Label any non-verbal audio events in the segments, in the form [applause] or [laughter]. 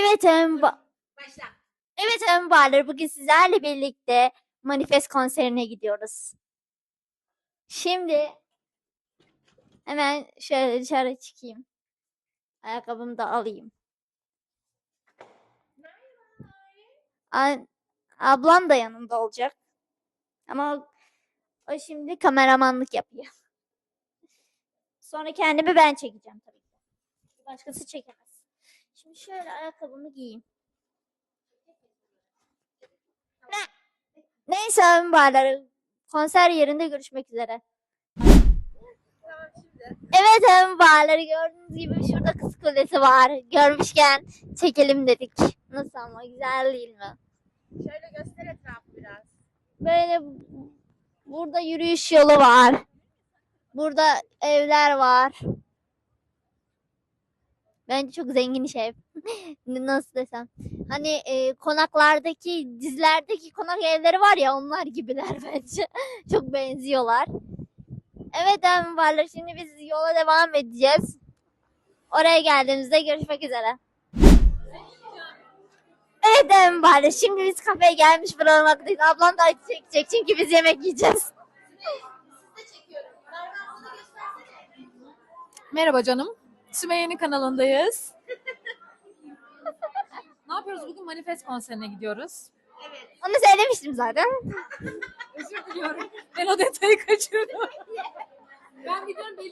Evet Ömür Başla. Evet Ömür Bağlar, bugün sizlerle birlikte Manifest konserine gidiyoruz. Şimdi hemen şöyle dışarı çıkayım. Ayakkabımı da alayım. An- ablam da yanımda olacak. Ama o, o şimdi kameramanlık yapıyor. Sonra kendimi ben çekeceğim tabii ki. Başkası çekemez. Şimdi şöyle ayakkabımı giyeyim. Neyse Ömür Bağlar, konser yerinde görüşmek üzere. Evet Ömür Bağları gördüğünüz gibi şurada kız kulesi var. Görmüşken çekelim dedik. Nasıl ama güzel değil mi? Şöyle göster etrafı biraz. Böyle burada yürüyüş yolu var. Burada evler var. Bence çok zengin iş ev. [laughs] Nasıl desem. Hani e, konaklardaki, dizilerdeki konak evleri var ya onlar gibiler [laughs] bence. çok benziyorlar. Evet Ömür varlar. Şimdi biz yola devam edeceğiz. Oraya geldiğimizde görüşmek üzere. Evet Ömür varlar. Şimdi biz kafeye gelmiş bulunmaktayız. Ablam da acı çekecek çünkü biz yemek yiyeceğiz. Merhaba canım. Sümeyye'nin kanalındayız. ne yapıyoruz? Bugün Manifest konserine gidiyoruz. Evet. Onu söylemiştim zaten. Özür diliyorum. Ben o detayı kaçırdım. ben biliyorum belli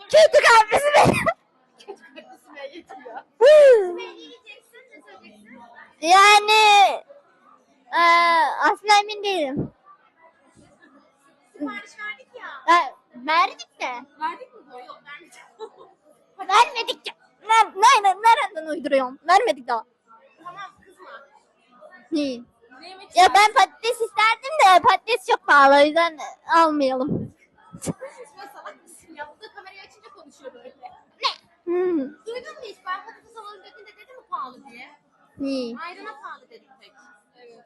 Kötü kalbisi benim. Huu. Yani eee aslında emin değilim. Sipariş verdik ya. Ha, verdik de. Verdik mi bu? Yok vermedik. Vermedik ya. Ner nereden, nereden uyduruyorum? Vermedik daha. tamam kızma. İyi. Ne Ya ben patates isterdim de patates çok pahalı o yüzden almayalım. Kızma salak mısın ya? Burada kamerayı açınca konuşuyor böyle. Hmm, Duydun mu hiç? Ben patates alalım dediğinde dedim mi pahalı diye? iyi. Ayrına pahalı dedik tek. Evet.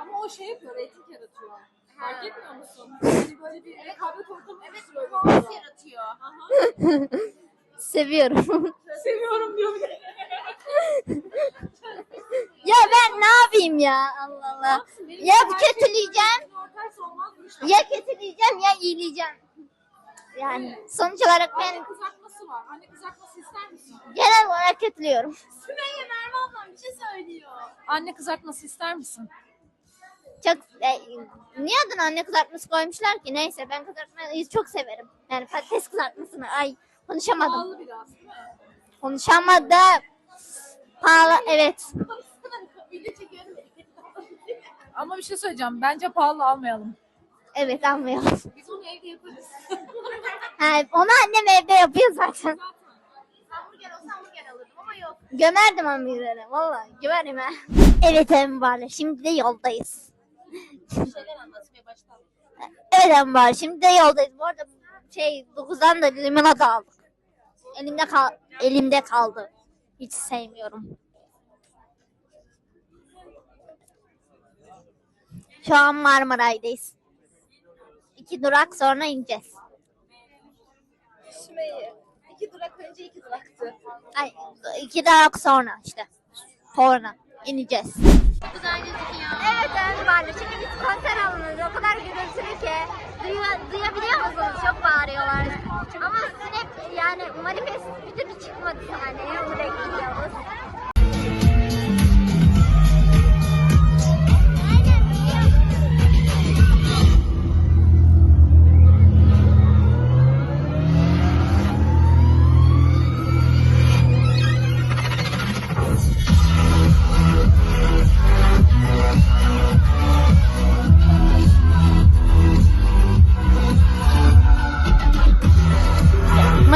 Ama o şey yapıyor, reyting yaratıyor. Fark etmiyor musun? Hani böyle bir rekabet ortamı Evet, evet, kaos yaratıyor. [laughs] Seviyorum. [laughs] Seviyorum diyor bir de. ya ben ne yapayım ya Allah Allah. Ya kötüleyeceğim. Ortaysa olmazmış. Ya kötüleyeceğim ya iyileyeceğim. Yani sonuç olarak ben Anne kızartması var. Anne kızartması ister misin? genel olarak kötülüyorum. Sümeyye Merve ablam bir şey söylüyor. Anne kızartması ister misin? Çok e, niye adına anne kızartması koymuşlar ki? Neyse ben kızartmayı çok severim. Yani patates kızartmasını. Ay konuşamadım. Pahalı biraz değil mi? Konuşamadım. Pahalı evet. Video çekiyorum. Ama bir şey söyleyeceğim. Bence pahalı almayalım. Evet anlıyorum. Biz onu evde yaparız. Ha, onu annem evde yapıyor zaten. hamburger olsa hamburger alırdım ama yok. Gömerdim hamburgeri. Valla gömerim ha. Evet Embar'la şimdi de yoldayız. Bir şeyler anlatmaya başladım. Evet Embar şimdi de yoldayız. Bu arada şey 9'dan da limonata aldık. Elimde kal elimde kaldı. Hiç sevmiyorum. Şu an Marmaray'dayız. İki durak sonra ineceğiz. Sümeyye. İki durak önce iki duraktı. Ay, iki durak sonra işte. Sonra ineceğiz. Güzel gözüküyor. Evet Ömrü'yle şimdi biz konser alanında o kadar gürültülü ki duyu- duyabiliyor musunuz? Çok bağırıyorlar. Ama sizin hep yani manifest bir türlü çıkmadı sahneye. Onu bekliyoruz.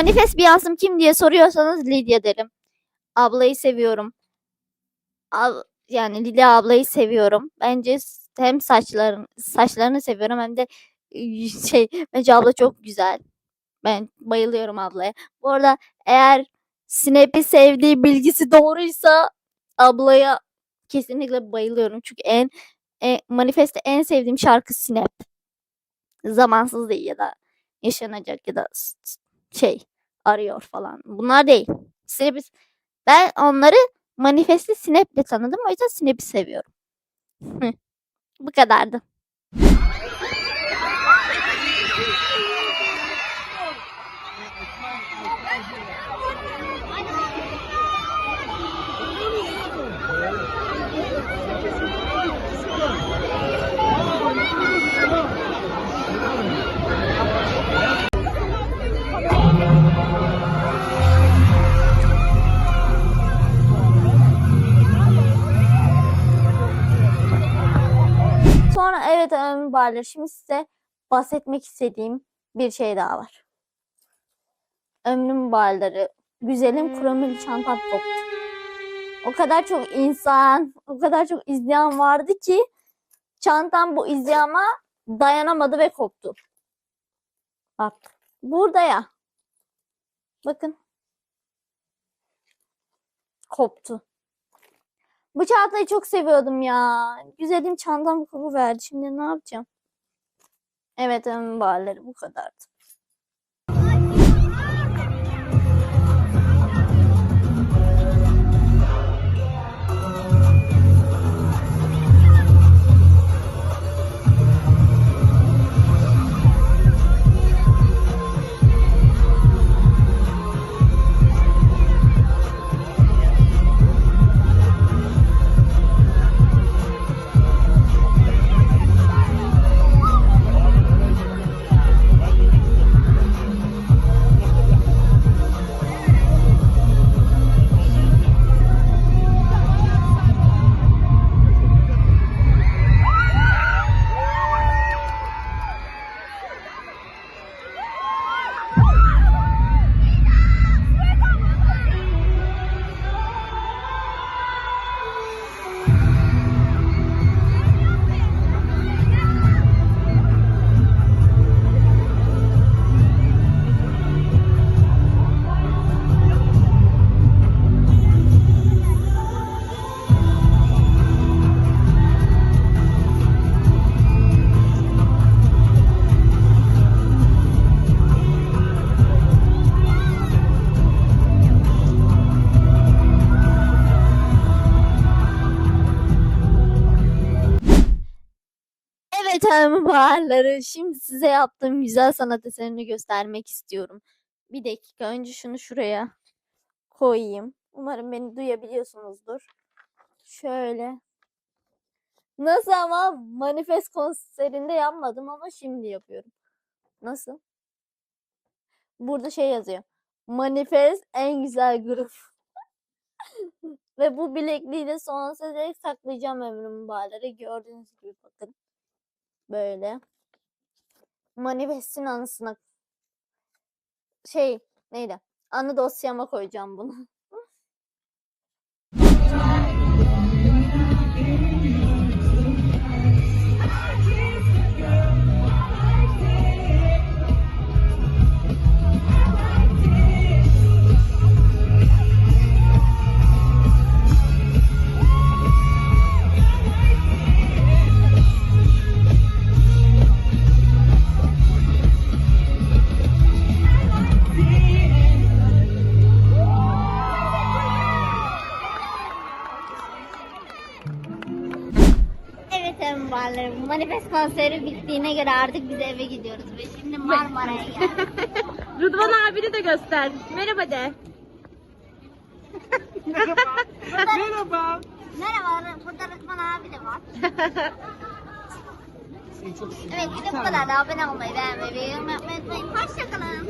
Manifest bir yazım kim diye soruyorsanız Lidya derim. Ablayı seviyorum. Ab yani Lidya ablayı seviyorum. Bence hem saçların saçlarını seviyorum hem de y- [laughs] şey bence abla çok güzel. Ben bayılıyorum ablaya. Bu arada eğer Snap'i sevdiği bilgisi doğruysa ablaya kesinlikle bayılıyorum. Çünkü en, en Manifest'te en sevdiğim şarkı Snap. Zamansız değil ya da yaşanacak ya da şey arıyor falan. Bunlar değil. Snap'i Ben onları manifestli Snap'le tanıdım. O yüzden Snap'i seviyorum. Bu kadardı. Evet önemli barlar. Şimdi size bahsetmek istediğim bir şey daha var. Ömrüm barları. Güzelim kromeli çantam koptu. O kadar çok insan, o kadar çok izleyen vardı ki çantam bu izdihama dayanamadı ve koptu. Bak burada ya. Bakın. Koptu. Bu çantayı çok seviyordum ya. Güzelim çantam koku verdi. Şimdi ne yapacağım? Evet ömrüm bağları bu kadardı. Ömrüm bağları. Şimdi size yaptığım güzel sanat eserini göstermek istiyorum. Bir dakika önce şunu şuraya koyayım. Umarım beni duyabiliyorsunuzdur. Şöyle. Nasıl ama manifest konserinde yapmadım ama şimdi yapıyorum. Nasıl? Burada şey yazıyor. Manifest en güzel grup. [laughs] Ve bu bilekliği de sonsuza dek saklayacağım ömrümün bağları. Gördüğünüz gibi bakın. Böyle. Manifestin anısına şey neydi? Anı dosyama koyacağım bunu. Konseri bittiğine göre artık biz eve gidiyoruz ve şimdi Marmara'ya geldik. [laughs] Rıdvan abini de göster. Merhaba de. Merhaba. [laughs] Merhaba, burada Rıdvan abi de var. evet, bir de bu kadar. Abone olmayı, beğenmeyi, yorum yapmayı unutmayın. Hoşçakalın.